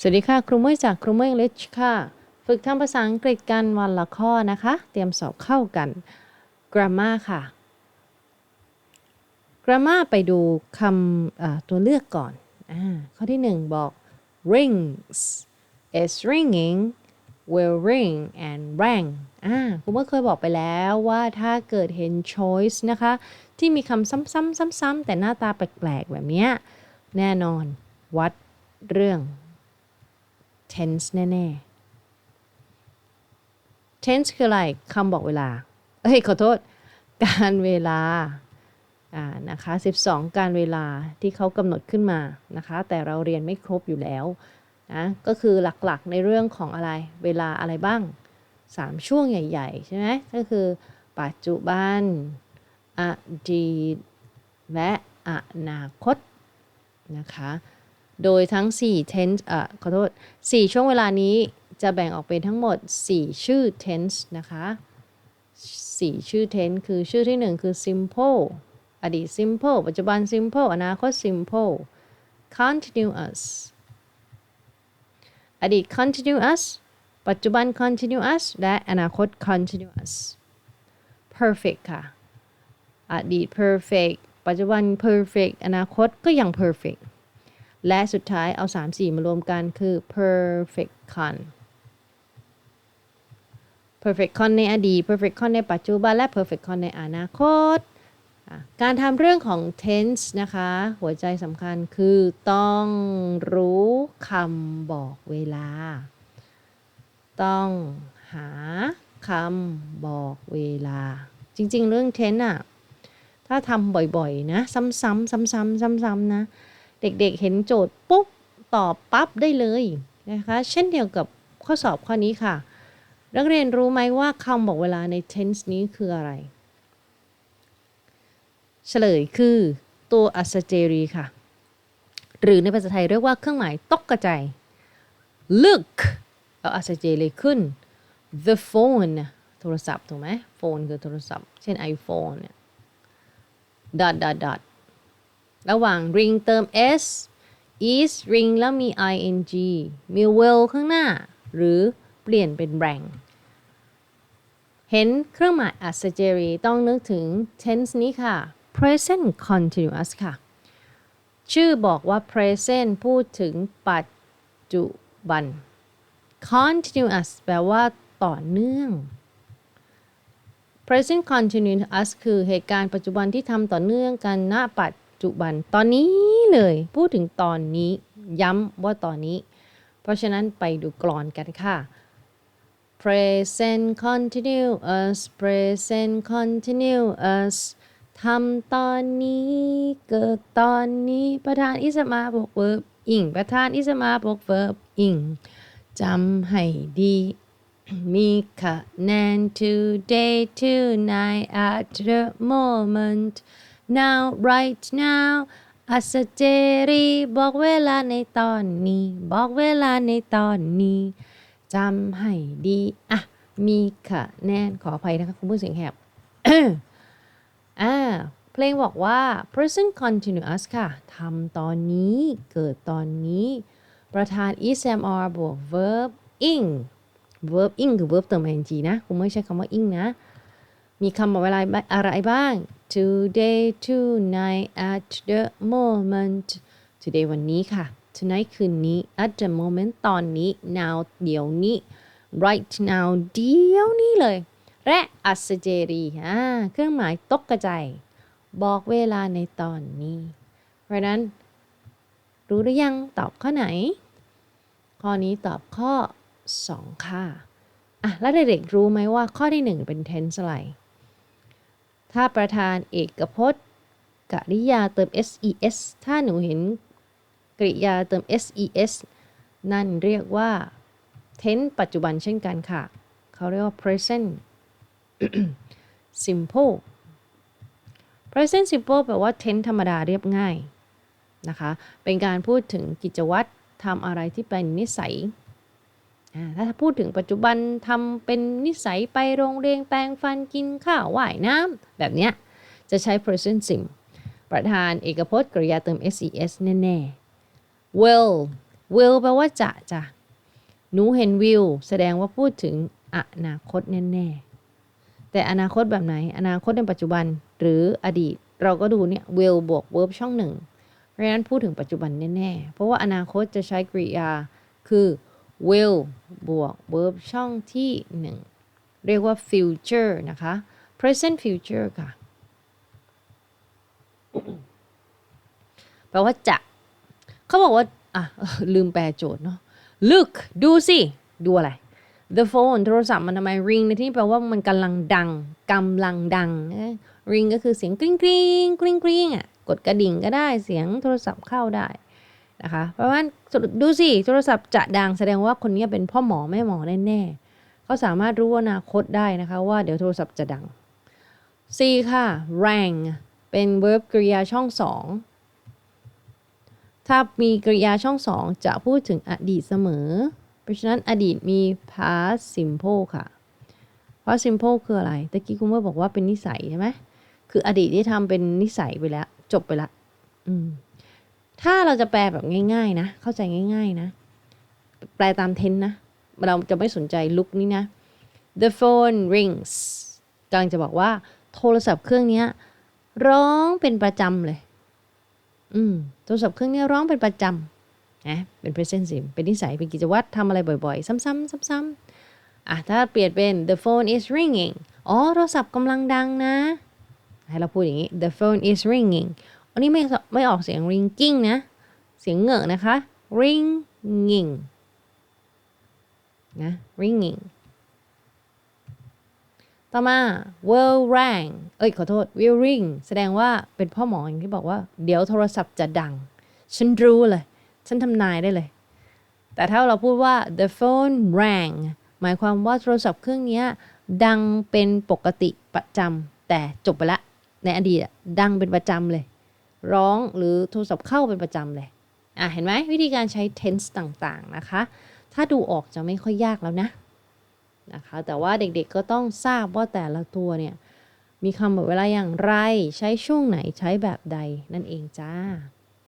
สวัสดีค่ะ ครูเมุ้ยจากครูเมย English ค่ะ ฝึกทำภาษาอังกฤษกันวันละข้อนะคะ เตรียมสอบเข้ากัน grammar ค่ะ grammar ไปดูคำตัวเลือกก่อนอาข้อที่หนึ่งบอก rings is ringing will ring and rang อ่าครูเมื่อเคยบอกไปแล้วว่าถ้าเกิดเห็น choice นะคะ ที่มีคำซ้ำๆๆ ๆ แต่หน้าตาแปลกๆ แบบเนี้ยแน่นอนวัดเรื่อง tense แน่ๆ tense คืออะไรคำบอกเวลา เอ้ย ขอโทษ การเวลาอ่านะคะ12 การเวลาที่เขากำหนดขึ้นมานะคะ แต่เราเรียนไม่ครบอยู่แล้วนะก็คือหลักๆในเรื่องของอะไรเวลาอะไรบ้าง 3 ช่วงใหญ่ๆ ใช่ไหมก็คือปัจจุบัน อดีต และอนาคตนะคะ โดยทั้ง4 tense อะขอโทษ 4 ช่วงเวลานี้จะแบ่งออกเป็นทั้งหมด 4 ชื่อ tense นะคะ 4 ชื่อ tense คือชื่อที่ 1 คือ simple อดีต simple ปัจจุบัน simple อนาคต simple continuous อดีต continuous ปัจจุบัน continuous และอนาคต continuous perfect ค่ะ อดีต perfect ปัจจุบัน perfect อนาคตก็ยัง perfect และสุดท้ายเอา 3 4 มารวมกันคือ perfect con perfect con ในอดีต perfect con ในปัจจุบันและ perfect con ในอนาคต การทำเรื่องของ tense นะคะ หัวใจสำคัญคือต้องรู้คำบอกเวลา ต้องหาคำบอกเวลา จริง ๆ เรื่อง tense อะถ้าทำบ่อย ๆ นะ ซ้ำๆซ้ำๆซ้ำๆนะ เด็กๆเห็นโจทย์ปุ๊บตอบปั๊บได้เลยนะคะเช่นเดียวกับข้อสอบข้อนี้ค่ะ นักเรียนรู้ไหมว่าคำบอกเวลาใน tense นี้คืออะไร เฉลยคือตัวอัศเจรีค่ะ หรือในภาษาไทยเรียกว่าเครื่องหมายตกกระจาย look เอาอัศเจรีขึ้น the phone โทรศัพท์ถูกไหม phone คือโทรศัพท์ เช่น iPhone เนี่ย dot dot dot ระหว่าง ring เติม s is ring แล้วมี ing มี will ข้างหน้า หรือเปลี่ยนเป็น rang เห็นเครื่องหมาย a s s e r g e r y ต้องนึกถึง tense นี้ค่ะ present continuous ค่ะ ชื่อบอกว่า present พูดถึงปัจจุบัน continuous แปลว่าต่อเนื่อง present continuous คือเหตุการณ์ปัจจุบันที่ทำต่อเนื่องกันณปัจ จุบัน ตอนนี้เลย พูดถึงตอนนี้ ย้ำว่าตอนนี้ เพราะฉะนั้นไปดูกรอนกันค่ะ present continuous present continuous ทำตอนนี้เกิดตอนนี้ประธานอิสมาบวก verb อิงประธานอิสมาบวก verb อิงจำให้ดี มีคะแนน today tonight at the moment now right now อัสเจรีบอกเวลาในตอนนี้ บอกเวลาในตอนนี้จำให้ดีอะมีคะแนนขออภัยนะคะคุณผู้เสียงแหบอ่าเพลงบอกว่า present continuous ค่ะทำตอนนี้เกิดตอนนี้ ประธาน ismr บวก verb ing verb ing คือ verb เติม ing นะ คุณไม่ใช้คำว่า ing นะ มีคำบอกเวลาอะไรบ้าง today tonight at the moment today วันนี้ค่ะ tonight คืนนี้ at the moment ตอนนี้ now เดี๋ยวนี้ right now เดี๋ยวนี้เลย และอัสเจรีอ่าเครื่องหมายตกกระจายบอกเวลาในตอนนี้ เพราะนั้น รู้หรือยังตอบข้อไหน ข้อนี้ตอบข้อ 2 ค่ะอะ แล้วเด็กๆรู้ไหมว่าข้อที่ 1 เป็น tense อะไร ถ้าประธานเอกพจน์กริยาเติม ses ถ้าหนูเห็นกริยาเติม ses นั่นเรียกว่า tense ปัจจุบันเช่นกันค่ะ เขาเรียกว่า present simple present simple แปลว่า tense ธรรมดาเรียบง่ายนะคะ เป็นการพูดถึงกิจวัตรทำอะไรที่เป็นนิสัย ถ้าพูดถึงปัจจุบันทำเป็นนิสัยไปโรงเรียนแปรงฟันกินข้าวว่ายน้ำแบบเนี้ยจะใช้ present sim ประธานเอกพจน์กริยาเติม ses แน่ๆ will will แปลว่าจะจ้ะหนูเห็นวิวแสดงว่าพูดถึงอนาคตแน่ๆ แต่อนาคตแบบไหน อนาคตในปัจจุบันหรืออดีต เราก็ดูเนี่ย will บวก verb ช่องหนึ่งเพราะฉะนั้นพูดถึงปัจจุบันแน่ๆ เพราะว่าอนาคตจะใช้กริยาคือ will บวก verb ช่องที่หนึ่งเรียกว่า future นะคะ present future ค่ะ แปลว่าจะเขาบอกว่า อะ ลืมแปลโจทย์เนาะ look ดูสิ ดูอะไร the phone โทรศัพท์มันทำไม ring ในที่นี้แปลว่ามันกำลังดังกำลังดัง ring ก็คือเสียงกริ๊งกริ๊งกริ๊งกริ๊งอะ กดกระดิ่งก็ได้ เสียงโทรศัพท์เข้าได้ นะคะเพราะว่าดูสิโทรศัพท์จะดังแสดงว่าคนนี้เป็นพ่อหมอแม่หมอแน่ๆเขาสามารถรู้อนาคตได้นะคะว่าเดี๋ยวโทรศัพท์จะดัง C ค่ะ rang เป็น verb กริยาช่องสองถ้ามีกริยาช่องสองจะพูดถึงอดีตเสมอ เพราะฉะนั้นอดีตมี past simple ค่ะ past simple คืออะไรตะกี้คุณเมื่อบอกว่าเป็นนิสัยใช่ไหมคืออดีตที่ทำเป็นนิสัยไปแล้ว จบไปละอืม ถ้าเราจะแปลแบบง่าย ๆ นะ เข้าใจง่าย ๆ นะ แปลตามเทนนะ เราจะไม่สนใจลุกนี้นะ the phone rings กำลังจะบอกว่า โทรศัพท์เครื่องนี้ร้องเป็นประจำเลย อืม โทรศัพท์เครื่องนี้ร้องเป็นประจำนะเป็น present sim เป็นนิสัย เป็นกิจวัตรทำอะไรบ่อยๆ ซ้ำๆซ้ำๆอะ ถ้าเปลี่ยนเป็น the phone is ringing อ๋อ โทรศัพท์กำลังดังนะ ให้เราพูดอย่างนี้ the phone is ringing อันนี้ไม่ไม่ออกเสียง ringing นะ เสียงเงอะนะคะ ringing นะ ringing ต่อมา will rang เอ้ย ขอโทษ will ring แสดงว่าเป็นพ่อหมออย่างที่บอกว่า เดี๋ยวโทรศัพท์จะดัง ฉันรู้เลย ฉันทำนายได้เลย แต่ถ้าเราพูดว่า the phone rang หมายความว่าโทรศัพท์เครื่องนี้ดังเป็นปกติประจำแต่จบไปละ ในอดีตดังเป็นประจำเลย ร้องหรือโทรศัพท์เข้าเป็นประจำเลยอะเห็นไหมวิธีการใช้ tense ต่างๆนะคะ ถ้าดูออกจะไม่ค่อยยากแล้วนะนะคะแต่ว่าเด็กๆก็ต้องทราบว่าแต่ละตัวเนี่ย มีคำบอกเวลาอย่างไร ใช้ช่วงไหนใช้แบบใดนั่นเองจ้า